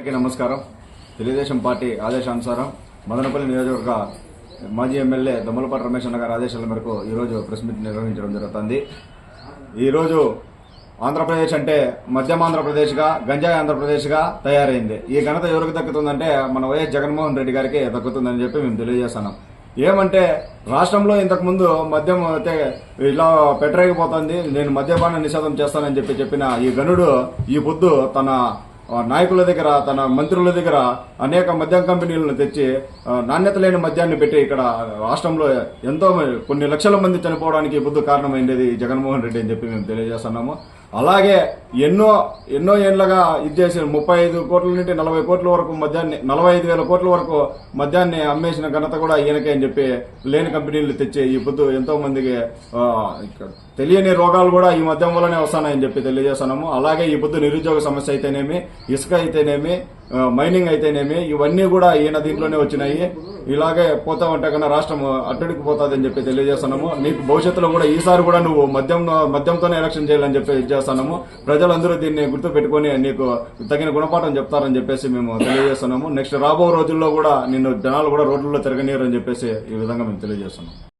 అందరికీ నమస్కారం. తెలుగుదేశం పార్టీ ఆదేశానుసారం మదనపల్లి నియోజకవర్గ మాజీ ఎమ్మెల్యే దొమ్మలపాటి రమేష్ అన్న గారి ఆదేశాల మేరకు ఈరోజు ప్రెస్ మీట్ నిర్వహించడం జరుగుతుంది. ఈరోజు ఆంధ్రప్రదేశ్ అంటే మధ్యం ఆంధ్రప్రదేశ్గా గంజాయి ఆంధ్రప్రదేశ్గా తయారైంది. ఈ ఘనత ఎవరికి దక్కుతుందంటే మన వైఎస్ జగన్మోహన్ రెడ్డి గారికి దక్కుతుందని చెప్పి మేము తెలియజేస్తున్నాం. ఏమంటే రాష్ట్రంలో ఇంతకుముందు మద్యం అయితే ఇలా పెట్టరేగిపోతుంది నేను మద్యపాన నిషేధం చేస్తానని చెప్పి చెప్పిన ఈ గనుడు ఈ పొద్దు తన నాయకుల దగ్గర తన మంత్రుల దగ్గర అనేక మద్యం కంపెనీలను తెచ్చి నాణ్యత లేని మద్యాన్ని పెట్టి ఇక్కడ రాష్ట్రంలో ఎంతో మంది- కొన్ని లక్షల మంది చనిపోవడానికి బుద్ధు పొద్దు కారణమైంది జగన్మోహన్ రెడ్డి అని చెప్పి మేము తెలియజేస్తున్నాము. అలాగే ఎన్నో ఎన్నో ఏళ్ళగా ఇది చేసిన ముప్పై ఐదు కోట్ల నుండి నలభై కోట్ల వరకు మద్యాన్ని నలభై ఐదు వేల కోట్ల వరకు మద్యాన్ని అమ్మేసిన ఘనత కూడా ఈయనకే అని చెప్పి లేని కంపెనీలు తెచ్చి ఈ పొద్దు ఎంతో మందికి తెలియని రోగాలు కూడా ఈ మద్యం వల్లనే వస్తానని చెప్పి తెలియజేస్తున్నాము. అలాగే ఈ పొద్దు నిరుద్యోగ సమస్య అయితేనేమి ఇసుక అయితేనేమి మైనింగ్ అయితేనేమి ఇవన్నీ కూడా ఈయన దీంట్లోనే వచ్చినాయి. ఇలాగే పోతా ఉంటే కన్నా రాష్ట్రం అట్టడికి పోతుంది అని చెప్పి తెలియజేస్తున్నాము. నీకు భవిష్యత్తులో కూడా ఈసారి కూడా నువ్వు మద్యం మద్యంతోనే ఎలక్షన్ చేయాలని చెప్పి తెలియజేస్తున్నాము. ప్రజలందరూ దీన్ని గుర్తుపెట్టుకుని నీకు తగిన గుణపాఠం చెప్తారని చెప్పేసి మేము తెలియజేస్తున్నాము. నెక్స్ట్ రాబో రోజుల్లో కూడా నిన్ను జనాలు కూడా రోడ్లలో తిరగనీయరు అని చెప్పేసి ఈ విధంగా మేము తెలియజేస్తున్నాం